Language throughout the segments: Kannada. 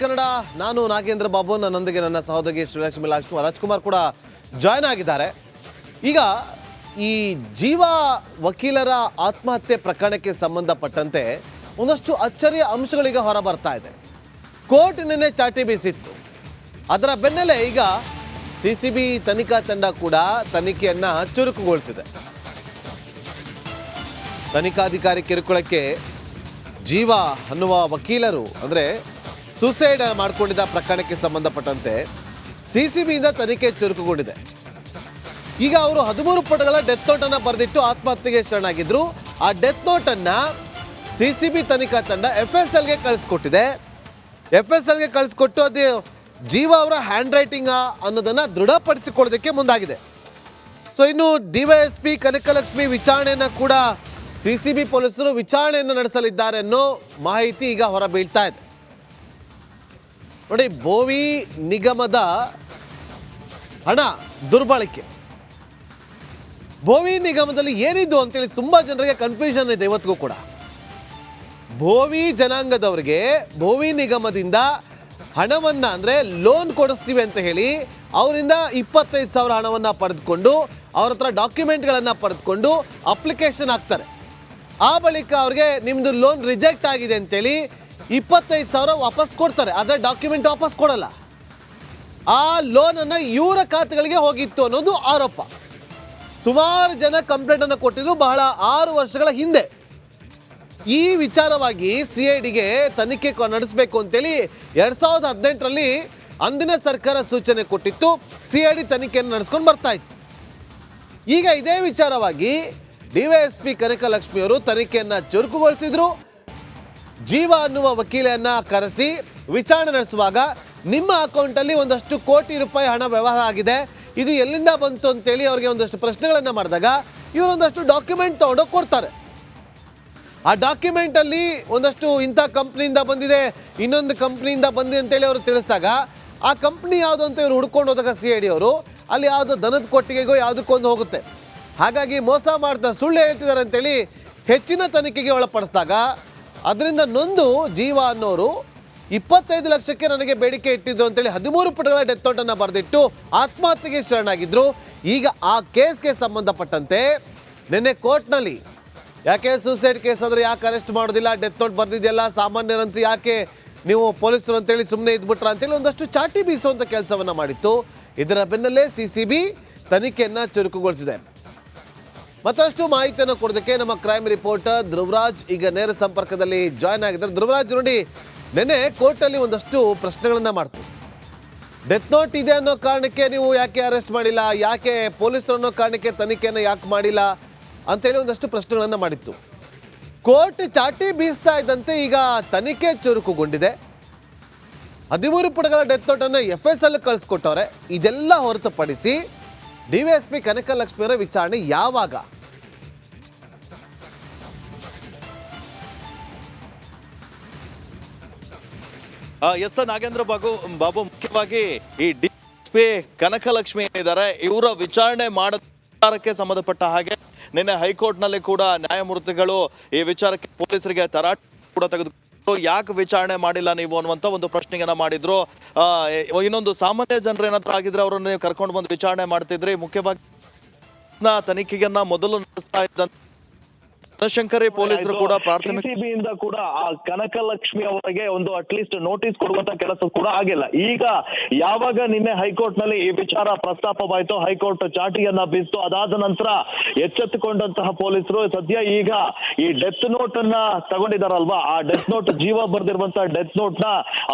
ಕನ್ನಡ, ನಾನು ನಾಗೇಂದ್ರ ಬಾಬು ನನ್ನೊಂದಿಗೆ ನನ್ನ ಸಹೋದರಿ ಶ್ರೀಲಕ್ಷ್ಮಿ ಲಕ್ಷ್ಮಿ ರಾಜ್ಕುಮಾರ್ ಕೂಡ ಜಾಯ್ನ್ ಆಗಿದ್ದಾರೆ. ಈಗ ಈ ಜೀವ ವಕೀಲರ ಆತ್ಮಹತ್ಯೆ ಪ್ರಕರಣಕ್ಕೆ ಸಂಬಂಧಪಟ್ಟಂತೆ ಒಂದಷ್ಟು ಅಚ್ಚರಿಯ ಅಂಶಗಳಿಗೆ ಹೊರ ಬರ್ತಾ ಇದೆ. ಕೋರ್ಟ್ ನಿನ್ನೆ ಚಾಟಿ ಬೀಸಿತ್ತು. ಅದರ ಬೆನ್ನಲ್ಲೇ ಈಗ ಸಿ ಸಿ ಬಿ ತನಿಖಾ ತಂಡ ಕೂಡ ತನಿಖೆಯನ್ನು ಚುರುಕುಗೊಳಿಸಿದೆ. ತನಿಖಾಧಿಕಾರಿ ಕಿರುಕುಳಕ್ಕೆ ಜೀವ ಅನ್ನುವ ವಕೀಲರು ಅಂದರೆ ಸೂಸೈಡ್ ಮಾಡಿಕೊಂಡಿದ್ದ ಪ್ರಕರಣಕ್ಕೆ ಸಂಬಂಧಪಟ್ಟಂತೆ ಸಿ ಸಿ ತನಿಖೆ ಚುರುಕುಗೊಂಡಿದೆ. ಈಗ ಅವರು ಹದಿಮೂರು ಪುಟಗಳ ಡೆತ್ ನೋಟನ್ನು ಬರೆದಿಟ್ಟು ಆತ್ಮಹತ್ಯೆಗೆ ಶರಣಾಗಿದ್ರು. ಆ ಡೆತ್ ನೋಟನ್ನು ಸಿ ಸಿ ತನಿಖಾ ತಂಡ ಎಫ್ ಎಸ್ ಎಲ್ಗೆ ಕಳಿಸ್ಕೊಟ್ಟಿದೆ. ಎಫ್ ಎಸ್ ಎಲ್ಗೆ ಕಳಿಸ್ಕೊಟ್ಟು ಅದು ಜೀವ ಅವರ ಹ್ಯಾಂಡ್ ರೈಟಿಂಗ್ ಅನ್ನೋದನ್ನು ದೃಢಪಡಿಸಿಕೊಳ್ಳೋದಕ್ಕೆ ಮುಂದಾಗಿದೆ. ಸೊ ಇನ್ನು ಡಿವೈಎಸ್ಪಿ ಕನಕಲಕ್ಷ್ಮಿ ವಿಚಾರಣೆಯನ್ನು ಕೂಡ ಸಿ ಪೊಲೀಸರು ವಿಚಾರಣೆಯನ್ನು ನಡೆಸಲಿದ್ದಾರೆ ಅನ್ನೋ ಮಾಹಿತಿ ಈಗ ಹೊರಬೀಳ್ತಾ ಇದೆ. ನೋಡಿ, ಭೋವಿ ನಿಗಮದ ಹಣ ದುರ್ಬಳಕೆ. ಭೋವಿ ನಿಗಮದಲ್ಲಿ ಏನಿದ್ದು ಅಂತೇಳಿ ತುಂಬಾ ಜನರಿಗೆ ಕನ್ಫ್ಯೂಷನ್ ಇದೆ ಇವತ್ತಿಗೂ ಕೂಡ. ಭೋವಿ ಜನಾಂಗದವರಿಗೆ ಭೋವಿ ನಿಗಮದಿಂದ ಹಣವನ್ನ ಅಂದ್ರೆ ಲೋನ್ ಕೊಡಿಸ್ತೀವಿ ಅಂತ ಹೇಳಿ ಅವರಿಂದ ಇಪ್ಪತ್ತೈದು ಸಾವಿರ ಹಣವನ್ನ ಪಡೆದುಕೊಂಡು ಅವ್ರ ಹತ್ರ ಡಾಕ್ಯುಮೆಂಟ್ಗಳನ್ನು ಪಡೆದುಕೊಂಡು ಅಪ್ಲಿಕೇಶನ್ ಹಾಕ್ತಾರೆ. ಆ ಬಳಿಕ ಅವ್ರಿಗೆ ನಿಮ್ದು ಲೋನ್ ರಿಜೆಕ್ಟ್ ಆಗಿದೆ ಅಂತೇಳಿ ಇಪ್ಪತ್ತೈದು ಸಾವಿರ ವಾಪಸ್ ಕೊಡ್ತಾರೆ, ಆದರೆ ಡಾಕ್ಯುಮೆಂಟ್ ವಾಪಸ್ ಕೊಡಲ್ಲ. ಆ ಲೋನನ್ನು ಇವರ ಖಾತೆಗಳಿಗೆ ಹೋಗಿತ್ತು ಅನ್ನೋದು ಆರೋಪ. ಸುಮಾರು ಜನ ಕಂಪ್ಲೇಂಟನ್ನು ಕೊಟ್ಟಿದ್ರು ಬಹಳ ಆರು ವರ್ಷಗಳ ಹಿಂದೆ. ಈ ವಿಚಾರವಾಗಿ ಸಿ ಐ ಡಿಗೆ ತನಿಖೆ ನಡೆಸಬೇಕು ಅಂತೇಳಿ ಎರಡು ಸಾವಿರದ ಹದಿನೆಂಟರಲ್ಲಿ ಅಂದಿನ ಸರ್ಕಾರ ಸೂಚನೆ ಕೊಟ್ಟಿತ್ತು ಸಿ ಐ ಡಿ ತನಿಖೆಯನ್ನು ನಡೆಸ್ಕೊಂಡು ಬರ್ತಾ ಇತ್ತು. ಈಗ ಇದೇ ವಿಚಾರವಾಗಿ ಡಿವೈಎಸ್ಪಿ ಕನಕಲಕ್ಷ್ಮಿ ಅವರು ತನಿಖೆಯನ್ನು ಚುರುಕುಗೊಳಿಸಿದ್ರು. ಜೀವ ಅನ್ನುವ ವಕೀಲೆಯನ್ನ ಕರೆಸಿ ವಿಚಾರಣೆ ನಡೆಸುವಾಗ ನಿಮ್ಮ ಅಕೌಂಟಲ್ಲಿ ಒಂದಷ್ಟು ಕೋಟಿ ರೂಪಾಯಿ ಹಣ ವ್ಯವಹಾರ ಆಗಿದೆ. ಇದು ಎಲ್ಲಿಂದ ಬಂತು ಅಂತೇಳಿ ಅವರಿಗೆ ಒಂದಷ್ಟು ಪ್ರಶ್ನೆಗಳನ್ನು ಮಾಡಿದಾಗ ಇವರೊಂದಷ್ಟು ಡಾಕ್ಯುಮೆಂಟ್ ತಗೊಂಡೋಗಿ ಕೊಡ್ತಾರೆ. ಆ ಡಾಕ್ಯುಮೆಂಟ್ ಅಲ್ಲಿ ಒಂದಷ್ಟು ಇಂಥ ಕಂಪ್ನಿಯಿಂದ ಬಂದಿದೆ, ಇನ್ನೊಂದು ಕಂಪ್ನಿಯಿಂದ ಬಂದಿದೆ ಅಂತೇಳಿ ಅವರು ತಿಳಿಸಿದಾಗ ಆ ಕಂಪ್ನಿ ಯಾವುದು ಅಂತ ಇವರು ಹುಡ್ಕೊಂಡು ಹೋದಾಗ ಸಿ ಐ ಡಿ ಅವರು, ಅಲ್ಲಿ ಯಾವುದು ದನದ ಕೊಟ್ಟಿಗೆಗೋ ಯಾವುದಕ್ಕೊಂದು ಹೋಗುತ್ತೆ. ಹಾಗಾಗಿ ಮೋಸ ಮಾಡ್ತಾ ಸುಳ್ಳು ಹೇಳ್ತಿದ್ದಾರೆ ಅಂತೇಳಿ ಹೆಚ್ಚಿನ ತನಿಖೆಗೆ ಒಳಪಡಿಸಿದಾಗ ಅದರಿಂದ ನೊಂದು ಜೀವ ಅನ್ನೋರು ಇಪ್ಪತ್ತೈದು ಲಕ್ಷಕ್ಕೆ ನನಗೆ ಬೇಡಿಕೆ ಇಟ್ಟಿದ್ರು ಅಂತೇಳಿ ಹದಿಮೂರು ಪುಟಗಳ ಡೆತ್ ನೋಟನ್ನು ಬರೆದಿಟ್ಟು ಆತ್ಮಹತ್ಯೆಗೆ ಶರಣಾಗಿದ್ರು. ಈಗ ಆ ಕೇಸ್ಗೆ ಸಂಬಂಧಪಟ್ಟಂತೆ ನಿನ್ನೆ ಕೋರ್ಟ್ನಲ್ಲಿ ಯಾಕೆ ಸೂಸೈಡ್ ಕೇಸ್ ಆದ್ರೆ ಯಾಕೆ ಅರೆಸ್ಟ್ ಮಾಡೋದಿಲ್ಲ? ಡೆತ್ ನೋಟ್ ಬರ್ದಿದೆಯಲ್ಲ, ಸಾಮಾನ್ಯರಂತೂ ಯಾಕೆ ನೀವು ಪೊಲೀಸರು ಅಂತೇಳಿ ಸುಮ್ಮನೆ ಇದ್ಬಿಟ್ರ ಅಂತೇಳಿ ಒಂದಷ್ಟು ಚಾಟಿ ಬೀಸುವಂಥ ಕೆಲಸವನ್ನ ಮಾಡಿತ್ತು. ಇದರ ಬೆನ್ನಲ್ಲೇ ಸಿ ಸಿ ಬಿ ತನಿಖೆಯನ್ನು ಚುರುಕುಗೊಳಿಸಿದೆ. ಮತ್ತಷ್ಟು ಮಾಹಿತಿಯನ್ನು ಕೊಡೋದಕ್ಕೆ ನಮ್ಮ ಕ್ರೈಮ್ ರಿಪೋರ್ಟರ್ ಧ್ರುವರಾಜ್ ಈಗ ನೇರ ಸಂಪರ್ಕದಲ್ಲಿ ಜಾಯ್ನ್ ಆಗಿದ್ದಾರೆ. ಧ್ರುವರಾಜ್, ನೋಡಿ, ನೆನ್ನೆ ಕೋರ್ಟಲ್ಲಿ ಒಂದಷ್ಟು ಪ್ರಶ್ನೆಗಳನ್ನ ಮಾಡ್ತು. ಡೆತ್ ನೋಟ್ ಇದೆ ಅನ್ನೋ ಕಾರಣಕ್ಕೆ ನೀವು ಯಾಕೆ ಅರೆಸ್ಟ್ ಮಾಡಿಲ್ಲ? ಯಾಕೆ ಪೊಲೀಸರು ಅನ್ನೋ ಕಾರಣಕ್ಕೆ ತನಿಖೆಯನ್ನು ಯಾಕೆ ಮಾಡಿಲ್ಲ? ಅಂತೇಳಿ ಒಂದಷ್ಟು ಪ್ರಶ್ನೆಗಳನ್ನು ಮಾಡಿತ್ತು. ಕೋರ್ಟ್ ಚಾಟಿ ಬೀಸ್ತಾ ಇದ್ದಂತೆ ಈಗ ತನಿಖೆ ಚುರುಕುಗೊಂಡಿದೆ. ಹದಿಮೂರು ಪುಟಗಳ ಡೆತ್ ನೋಟನ್ನು ಎಫ್ ಎಸ್ ಅಲ್ಲಿ ಕಳಿಸ್ಕೊಟ್ಟವ್ರೆ. ಇದೆಲ್ಲ ಹೊರತುಪಡಿಸಿ ಡಿ ಕನಕ ಎಸ್ ಪಿ ಕನಕಲಕ್ಷ್ಮಿಯವರ ವಿಚಾರಣೆ ಯಾವಾಗ? ಎಸ್ ನಾಗೇಂದ್ರ ಬಾಬು ಬಾಬು, ಮುಖ್ಯವಾಗಿ ಈ ಡಿಎಸ್ಪಿ ಕನಕಲಕ್ಷ್ಮಿ ಏನಿದ್ದಾರೆ ಇವರ ವಿಚಾರಣೆ ಮಾಡಕ್ಕೆ ಸಂಬಂಧಪಟ್ಟ ಹಾಗೆ ನಿನ್ನೆ ಹೈಕೋರ್ಟ್ನಲ್ಲಿ ಕೂಡ ನ್ಯಾಯಮೂರ್ತಿಗಳು ಈ ವಿಚಾರಕ್ಕೆ ಪೊಲೀಸರಿಗೆ ತರಾಟೆ ಕೂಡ ತೆಗೆದುಕೊಂಡು ಯಾಕೆ ವಿಚಾರಣೆ ಮಾಡಿಲ್ಲ ನೀವು ಅನ್ನುವಂತ ಒಂದು ಪ್ರಶ್ನೆಯನ್ನ ಮಾಡಿದ್ರು. ಇನ್ನೊಂದು ಸಾಮಾನ್ಯ ಜನರು ಏನಾದ್ರು ಆಗಿದ್ರೆ ಅವರನ್ನು ಕರ್ಕೊಂಡು ಬಂದು ವಿಚಾರಣೆ ಮಾಡ್ತಿದ್ರಿ. ಮುಖ್ಯವಾಗಿ ತನಿಖೆಯನ್ನ ಮೊದಲು ನಡೆಸ್ತಾ ಇದ್ದಂತ ಬನಶಂಕರಿ ಪೊಲೀಸರು ಕೂಡ ಪ್ರಾಥಮಿಕ ಸಿಬಿಯಿಂದ ಕೂಡ ಆ ಕನಕಲಕ್ಷ್ಮಿ ಅವರಿಗೆ ಒಂದು ಅಟ್ ಲೀಸ್ಟ್ ನೋಟಿಸ್ ಕೊಡುವಂತ ಕೆಲಸ ಕೂಡ ಆಗಿಲ್ಲ. ಈಗ ಯಾವಾಗ ನಿನ್ನೆ ಹೈಕೋರ್ಟ್ನಲ್ಲಿ ಈ ವಿಚಾರ ಪ್ರಸ್ತಾಪವಾಯಿತು ಹೈಕೋರ್ಟ್ ಚಾಟಿಯನ್ನ ಬೀಸ್ತು ಅದಾದ ನಂತರ ಎಚ್ಚೆತ್ತುಕೊಂಡಂತಹ ಪೊಲೀಸರು ಸದ್ಯ ಈಗ ಈ ಡೆತ್ ನೋಟ್ ಅನ್ನ ತಗೊಂಡಿದಾರಲ್ವಾ? ಆ ಡೆತ್ ನೋಟ್ ಜೀವ ಬರ್ದಿರುವಂತಹ ಡೆತ್ ನೋಟ್ನ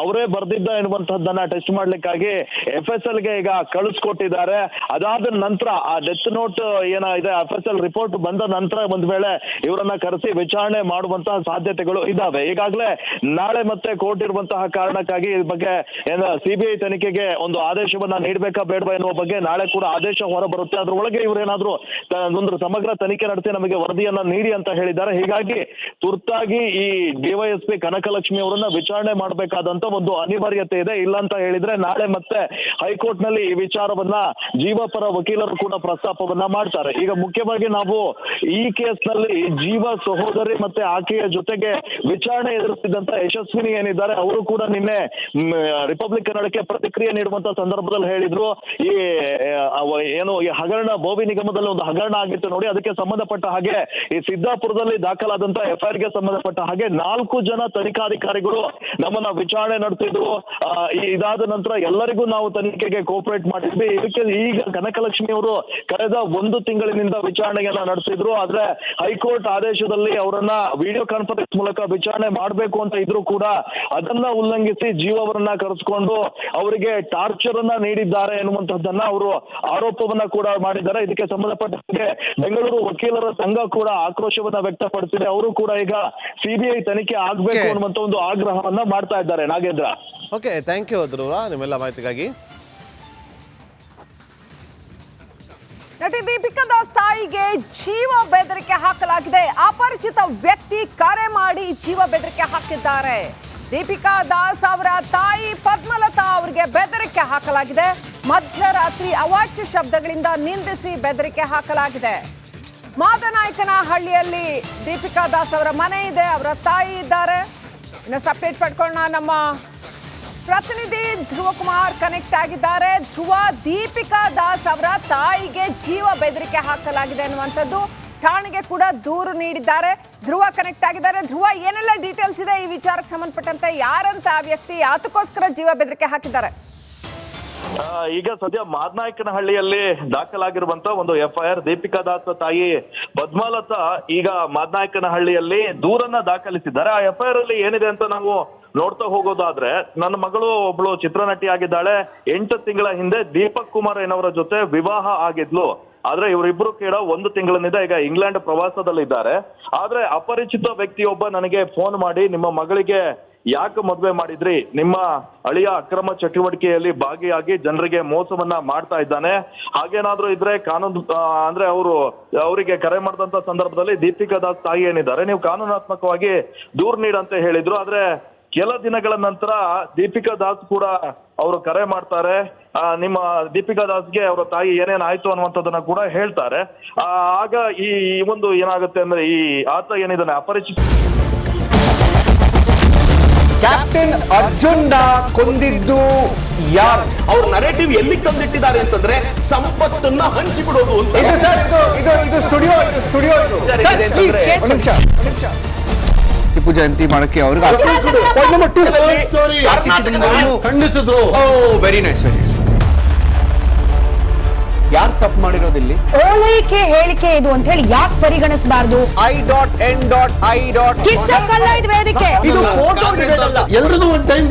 ಅವರೇ ಬರ್ದಿದ್ದ ಎನ್ನುವಂತಹದ್ದನ್ನ ಟೆಸ್ಟ್ ಮಾಡ್ಲಿಕ್ಕಾಗಿ ಎಫ್ ಎಸ್ ಎಲ್ಗೆ ಈಗ ಕಳಿಸ್ಕೊಟ್ಟಿದ್ದಾರೆ. ಅದಾದ ನಂತರ ಆ ಡೆತ್ ನೋಟ್ ಏನ ಇದೆ ಎಫ್ ಎಸ್ ಎಲ್ ರಿಪೋರ್ಟ್ ಬಂದ ನಂತರ ಒಂದ್ ವೇಳೆ ಇವರನ್ನ ಕರೆಸಿ ವಿಚಾರಣೆ ಮಾಡುವಂತಹ ಸಾಧ್ಯತೆಗಳು ಇದ್ದಾವೆ ಈಗಾಗಲೇ ನಾಳೆ ಮತ್ತೆ ಕೋರ್ಟ್ ಇರುವಂತಹ ಕಾರಣಕ್ಕಾಗಿ ಈ ಬಗ್ಗೆ ಸಿಬಿಐ ತನಿಖೆಗೆ ಒಂದು ಆದೇಶವನ್ನ ನೀಡಬೇಕಾ ಬೇಡವಾ ಎನ್ನುವ ಬಗ್ಗೆ ನಾಳೆ ಕೂಡ ಆದೇಶ ಹೊರ ಬರುತ್ತೆ ಅದ್ರೊಳಗೆ ಇವರೇನಾದ್ರು ಒಂದು ಸಮಗ್ರ ತನಿಖೆ ನಡೆಸಿ ನಮಗೆ ವರದಿಯನ್ನ ನೀಡಿ ಅಂತ ಹೇಳಿದ್ದಾರೆ. ಹೀಗಾಗಿ ತುರ್ತಾಗಿ ಈ ಡಿವೈಎಸ್ಪಿ ಕನಕಲಕ್ಷ್ಮಿ ಅವರನ್ನ ವಿಚಾರಣೆ ಮಾಡಬೇಕಾದಂತ ಒಂದು ಅನಿವಾರ್ಯತೆ ಇದೆ. ಇಲ್ಲ ಅಂತ ಹೇಳಿದ್ರೆ ನಾಳೆ ಮತ್ತೆ ಹೈಕೋರ್ಟ್ನಲ್ಲಿ ಈ ವಿಚಾರವನ್ನ ಜೀವಪರ ವಕೀಲರು ಕೂಡ ಪ್ರಸ್ತಾಪವನ್ನ ಮಾಡ್ತಾರೆ. ಈಗ ಮುಖ್ಯವಾಗಿ ನಾವು ಈ ಕೇಸ್ನಲ್ಲಿ ಜೀವ ಸಹೋದರಿ ಮತ್ತೆ ಆಕೆಯ ಜೊತೆಗೆ ವಿಚಾರಣೆ ಎದುರಿಸಿದಂತ ಯಶಸ್ವಿನಿ ಏನಿದ್ದಾರೆ, ಅವರು ಕೂಡ ನಿನ್ನೆ ರಿಪಬ್ಲಿಕ್ ಕನ್ನಡಕ್ಕೆ ಪ್ರತಿಕ್ರಿಯೆ ನೀಡುವಂತ ಸಂದರ್ಭದಲ್ಲಿ ಹೇಳಿದ್ರು. ಈ ಏನು, ಈ ಹಗರಣ, ಬೋವಿ ನಿಗಮದಲ್ಲಿ ಒಂದು ಹಗರಣ ಆಗಿತ್ತು ನೋಡಿ, ಅದಕ್ಕೆ ಸಂಬಂಧಪಟ್ಟ ಹಾಗೆ ಈ ಸಿದ್ದಾಪುರದಲ್ಲಿ ದಾಖಲಾದಂತ ಎಫ್ಐಆರ್ಗೆ ಸಂಬಂಧಪಟ್ಟ ಹಾಗೆ ನಾಲ್ಕು ಜನ ತನಿಖಾಧಿಕಾರಿಗಳು ನಮ್ಮನ್ನ ವಿಚಾರಣೆ ನಡೆಸಿದ್ರು. ಇದಾದ ನಂತರ ಎಲ್ಲರಿಗೂ ನಾವು ತನಿಖೆಗೆ ಕೋಪರೇಟ್ ಮಾಡಿದ್ವಿ. ಇದಕ್ಕೆ ಈಗ ಕನಕಲಕ್ಷ್ಮಿ ಅವರು ಕಳೆದ ಒಂದು ತಿಂಗಳಿನಿಂದ ವಿಚಾರಣೆಯನ್ನ ನಡೆಸಿದ್ರು. ಆದ್ರೆ ಹೈಕೋರ್ಟ್ ಆದೇಶದಲ್ಲಿ ಅವರನ್ನ ವಿಡಿಯೋ ಕಾನ್ಫರೆನ್ಸ್ ಮೂಲಕ ವಿಚಾರಣೆ ಮಾಡಬೇಕು ಅಂತ ಇದ್ರು ಕೂಡ ಅದನ್ನ ಉಲ್ಲಂಘಿಸಿ ಜೀವವರನ್ನ ಕರೆಸ್ಕೊಂಡು ಅವರಿಗೆ ಟಾರ್ಚರ್ ಅನ್ನ ನೀಡಿದ್ದಾರೆ ಎನ್ನುವಂತದ್ದನ್ನ ಅವರು ಆರೋಪವನ್ನ ಕೂಡ ಮಾಡಿದ್ದಾರೆ. ಇದಕ್ಕೆ ಸಂಬಂಧಪಟ್ಟಂತೆ ಬೆಂಗಳೂರು ವಕೀಲರ ಸಂಘ ಕೂಡ ಆಕ್ರೋಶವನ್ನ ವ್ಯಕ್ತಪಡಿಸಿದೆ. ಅವರು ಕೂಡ ಈಗ ಸಿಬಿಐ ತನಿಖೆ ಆಗ್ಬೇಕು. ಅನ್ನುವಂತ ಒಂದು ಆಗ್ರಹವನ್ನ ಮಾಡ್ತಾ ಇದ್ದಾರೆ. Nagendra. Okay thank you Dhruva ನಿಮ್ಮೆಲ್ಲ ಮಾಹಿತಿಗಾಗಿ. ನಟಿ ದೀಪಿಕಾ ದಾಸ್ ತಾಯಿಗೆ ಜೀವ ಬೆದರಿಕೆ ಹಾಕಲಾಗಿದೆ. ಅಪರಿಚಿತ ವ್ಯಕ್ತಿ ಕರೆ ಮಾಡಿ ಜೀವ ಬೆದರಿಕೆ ಹಾಕಿದ್ದಾರೆ. ದೀಪಿಕಾ ದಾಸ್ ಅವರ ತಾಯಿ ಪದ್ಮಲತಾ ಅವರಿಗೆ ಬೆದರಿಕೆ ಹಾಕಲಾಗಿದೆ. ಮಧ್ಯರಾತ್ರಿ ಅವಾಚ್ಯ ಶಬ್ದಗಳಿಂದ ನಿಂದಿಸಿ ಬೆದರಿಕೆ ಹಾಕಲಾಗಿದೆ. ಮಾದನಾಯಕನ ಹಳ್ಳಿಯಲ್ಲಿ ದೀಪಿಕಾ ದಾಸ್ ಅವರ ಮನೆ ಇದೆ, ಅವರ ತಾಯಿ ಇದ್ದಾರೆ. ಇನ್ನು ಸಪ್ರೇಟ್ ಪಡ್ಕೊಳ್ಳೋಣ ನಮ್ಮ ಪ್ರತಿನಿಧಿ ಧ್ರುವ ಕುಮಾರ್ ಕನೆಕ್ಟ್ ಆಗಿದ್ದಾರೆ. ಧ್ರುವ, ದೀಪಿಕಾ ದಾಸ್ ಅವರ ತಾಯಿಗೆ ಜೀವ ಬೆದರಿಕೆ ಹಾಕಲಾಗಿದೆ ಅನ್ನುವಂಥದ್ದು ಠಾಣೆಗೆ ಕೂಡ ದೂರು ನೀಡಿದ್ದಾರೆ. ಧ್ರುವ ಕನೆಕ್ಟ್ ಆಗಿದ್ದಾರೆ. ಧ್ರುವ, ಏನೆಲ್ಲ ಡೀಟೇಲ್ಸ್ ಇದೆ? ಈ ವಿಚಾರಕ್ಕೆ ಸಂಬಂಧಪಟ್ಟಂತೆ ಯಾರಂತ ಆ ವ್ಯಕ್ತಿ ಯಾತಕ್ಕೋಸ್ಕರ ಜೀವ ಬೆದರಿಕೆ ಹಾಕಿದ್ದಾರೆ? ಈಗ ಸದ್ಯ ಮಾದನಾಯಕನಹಳ್ಳಿಯಲ್ಲಿ ದಾಖಲಾಗಿರುವಂತ ಒಂದು ಎಫ್ಐಆರ್ ದೀಪಿಕಾ ದಾಸ್ ತಾಯಿ ಬದ್ಮಾಲತ ಈಗ ಮಾದನಾಯಕನಹಳ್ಳಿಯಲ್ಲಿ ದೂರನ್ನ ದಾಖಲಿಸಿದ್ದಾರೆ. ಆ ಎಫ್ಐಆರ್ ಅಲ್ಲಿ ಏನಿದೆ ಅಂತ ನಾವು ನೋಡ್ತಾ ಹೋಗೋದಾದ್ರೆ ನನ್ನ ಮಗಳು ಒಬ್ಳು ಚಿತ್ರನಟಿ ಆಗಿದ್ದಾಳೆ. ಎಂಟು ತಿಂಗಳ ಹಿಂದೆ ದೀಪಕ್ ಕುಮಾರ್ ಏನವರ ಜೊತೆ ವಿವಾಹ ಆಗಿದ್ಲು. ಆದ್ರೆ ಇವರಿಬ್ರು ಕೂಡ ಒಂದು ತಿಂಗಳಿನಿಂದ ಈಗ ಇಂಗ್ಲೆಂಡ್ ಪ್ರವಾಸದಲ್ಲಿದ್ದಾರೆ. ಆದ್ರೆ ಅಪರಿಚಿತ ವ್ಯಕ್ತಿಯೊಬ್ಬ ನನಗೆ ಫೋನ್ ಮಾಡಿ, ನಿಮ್ಮ ಮಗಳಿಗೆ ಯಾಕೆ ಮದುವೆ ಮಾಡಿದ್ರಿ? ನಿಮ್ಮ ಅಳಿಯ ಅಕ್ರಮ ಚಟುವಟಿಕೆಯಲ್ಲಿ ಭಾಗಿಯಾಗಿ ಜನರಿಗೆ ಮೋಸವನ್ನ ಮಾಡ್ತಾ ಇದ್ದಾನೆ. ಹಾಗೇನಾದ್ರೂ ಇದ್ರೆ ಕಾನೂನು ಅಂದ್ರೆ ಅವರು, ಅವರಿಗೆ ಕರೆ ಮಾಡಿದಂತ ಸಂದರ್ಭದಲ್ಲಿ ದೀಪಿಕಾ ದಾಸ್ ತಾಯಿ ಏನಿದ್ದಾರೆ, ನೀವು ಕಾನೂನಾತ್ಮಕವಾಗಿ ದೂರ್ ನೀಡಂತೆ ಹೇಳಿದ್ರು. ಆದ್ರೆ ಕೆಲ ದಿನಗಳ ನಂತರ ದೀಪಿಕಾ ದಾಸ್ ಕೂಡ ಅವರು ಕರೆ ಮಾಡ್ತಾರೆ. ಆ, ನಿಮ್ಮ ದೀಪಿಕಾ ದಾಸ್ಗೆ ಅವರ ತಾಯಿ ಏನೇನಾಯ್ತು ಅನ್ನುವಂಥದ್ದನ್ನ ಕೂಡ ಹೇಳ್ತಾರೆ. ಆಗ ಈ ಒಂದು ಏನಾಗುತ್ತೆ ಅಂದ್ರೆ ಈ ಆತ ಏನಿದ್ದಾನೆ ಅಪರಿಚಿತ ಕ್ಯಾಪ್ಟನ್ ಅರ್ಜುನ್ ಕೊಂದಿದ್ದು ಯಾರು? ಅವ್ರ ನರೇಟಿವ್ ಎಲ್ಲಿ ತಂದಿಟ್ಟಿದ್ದಾರೆ ಅಂತಂದ್ರೆ ಸಂಪತ್ತನ್ನ ಹಂಚಿಬಿಡೋದು ಅಂತ. ಇದು ಸರ್ ಇದು ಇದು ಇದು ಸ್ಟುಡಿಯೋ ಇದು ಸ್ಟುಡಿಯೋ ಇದು. ನಿಮಿಷ ನಿಮಿಷ. ಟಿಪ್ಪು ಜಯಂತಿ ಮಾಡಕ್ಕೆ ಅವ್ರಿಗೆ ಖಂಡಿಸಿದ್ರು. Oh very nice very nice ಯಾರು ತಪ್ಪು ಮಾಡಿರೋದಿಲ್ಲಿ ಓಲೈಕೆ ಹೇಳಿಕೆ ಇದು ಅಂತ ಹೇಳಿ ಯಾಕೆ ಪರಿಗಣಿಸಬಾರದು? I dot N dot I dot ಕಿಚ್ಚಕ್ಕಲ್ಲ ಇದು ವೇದಿಕೆ ಇದು ಫೋಟೋ ಎಲ್ರಿಗೂ ಒಂದು ಟೈಮ್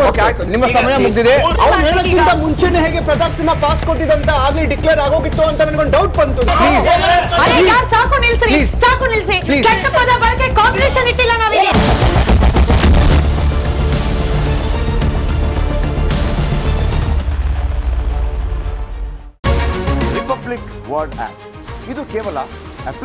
ನಿಮ್ಮ ಸಮಯ ಮುಗಿದಿದೆ. ಅವ್ರು ಹೇಳೋಕ್ಕಿಂತ ಮುಂಚೆನೆ ಹೇಗೆ ಪ್ರತಾಪ್ ಸಿಂಹ ಪಾಸ್ ಕೊಟ್ಟಿದಂತ ಆಗ್ಲಿ ಡಿಕ್ಲೇರ್ ಆಗೋಗಿತ್ತು ಅಂತ ನನಗೊಂದು ಡೌಟ್ ಬಂತು. ಪ್ಲೀಸ್ ಅರೆ ಯಾರ್ ಸಾಕು ನಿಲ್ಸಿ ಸಾಕು ನಿಲ್ಸಿ. ಕೆಟ್ಟ ಪದ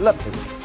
Lab TV.